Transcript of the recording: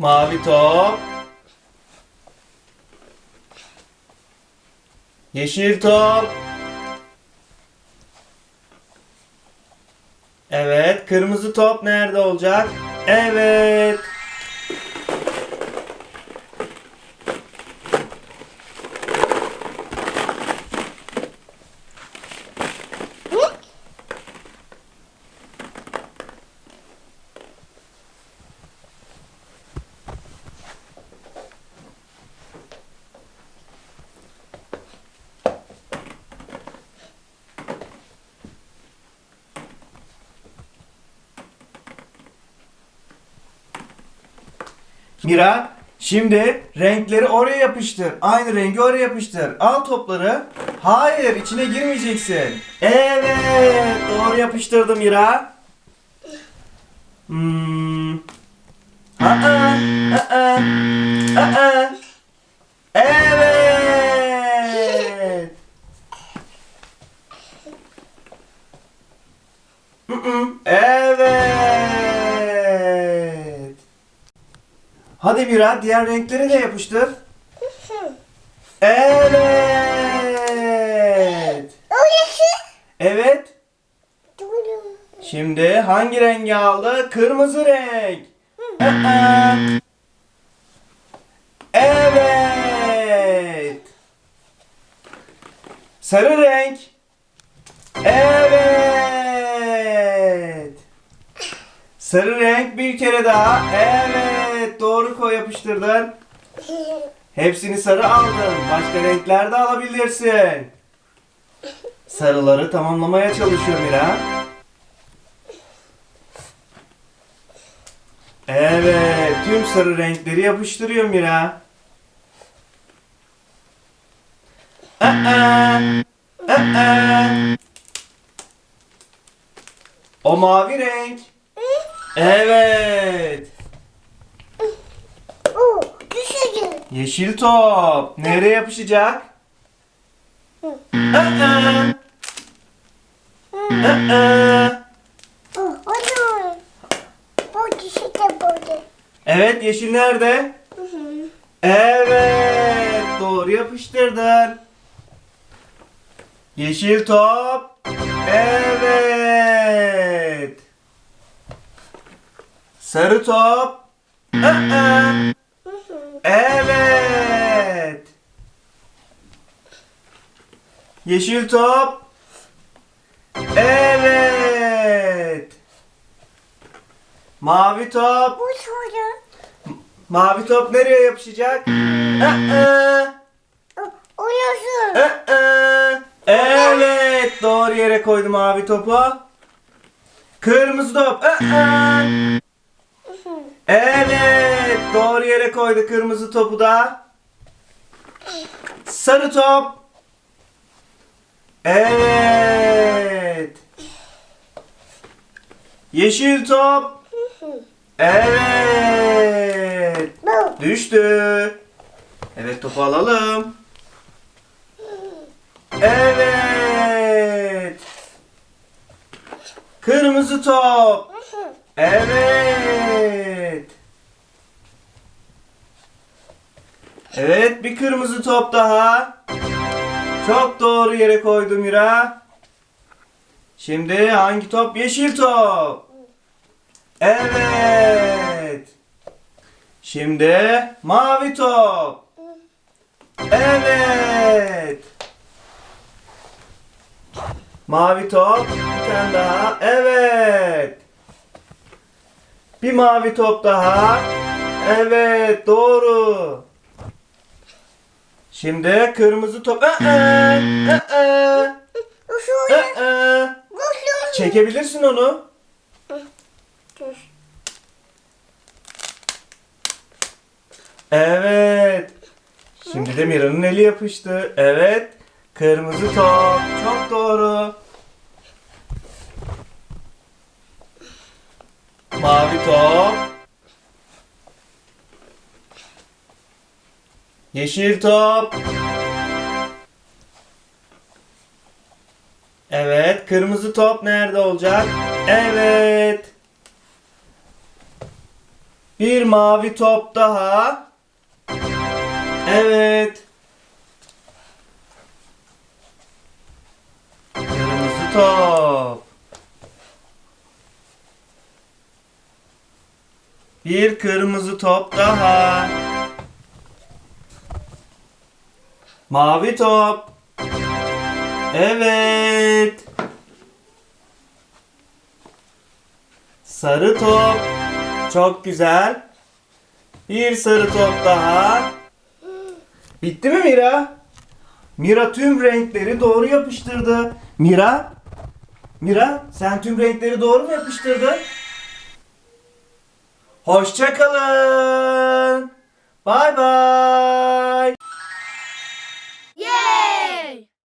Mavi top. Yeşil top. Evet, kırmızı top nerede olacak? Evet. Mira, şimdi renkleri oraya yapıştır. Aynı rengi oraya yapıştır. Al topları. Hayır, içine girmeyeceksin. Evet, doğru yapıştırdım Mira. Hmm. Aa, aa, aa. Evet. Mm-mm. Evet. Hadi Mira diğer renkleri de yapıştır. Evet. Evet. Şimdi hangi rengi aldı? Kırmızı renk. Evet. Sarı renk. Evet. Sarı renk bir kere daha. Evet. Doğru koy yapıştırdın. Hepsini sarı aldın. Başka renkler de alabilirsin. Sarıları tamamlamaya çalışıyor Mira. Evet, tüm sarı renkleri yapıştırıyor Mira. Aa, aa. O mavi renk. Evet. Yeşil top. Nereye yapışacak? Aa. Aa. Evet, yeşil nerede? Evet, doğru yapıştırdın. Yeşil top. Evet. Sarı top. Aa, Evet. Yeşil top. Evet. Mavi top. Mavi top nereye yapışacak? Orası. aa. Evet, doğru yere koydum mavi topu. Kırmızı top. Evet, doğru yere koydu kırmızı topu da. Sarı top. Evet. Yeşil top. Evet. Düştü. Evet topu alalım. Evet. Kırmızı top. Evet. Evet bir kırmızı top daha. Çok doğru yere koydu Mira. Şimdi hangi top? Yeşil top. Evet. Şimdi mavi top. Evet. Mavi top. Bir tane daha. Evet. Bir mavi top daha. Evet, doğru. Şimdi kırmızı top. Aa, aa, aa. Soru. Çekebilirsin onu. Dur. Evet. Şimdi de Mira'nın eli yapıştı. Evet. Kırmızı top. Çok doğru. Mavi top. Yeşil top. Evet. Kırmızı top nerede olacak? Evet. Bir mavi top daha. Evet. Kırmızı top. Bir kırmızı top daha. Mavi top. Evet. Sarı top. Çok güzel. Bir sarı top daha. Bitti mi Mira? Mira tüm renkleri doğru yapıştırdı. Mira? Mira sen tüm renkleri doğru mu yapıştırdın? Hoşça kalın. Bay bay.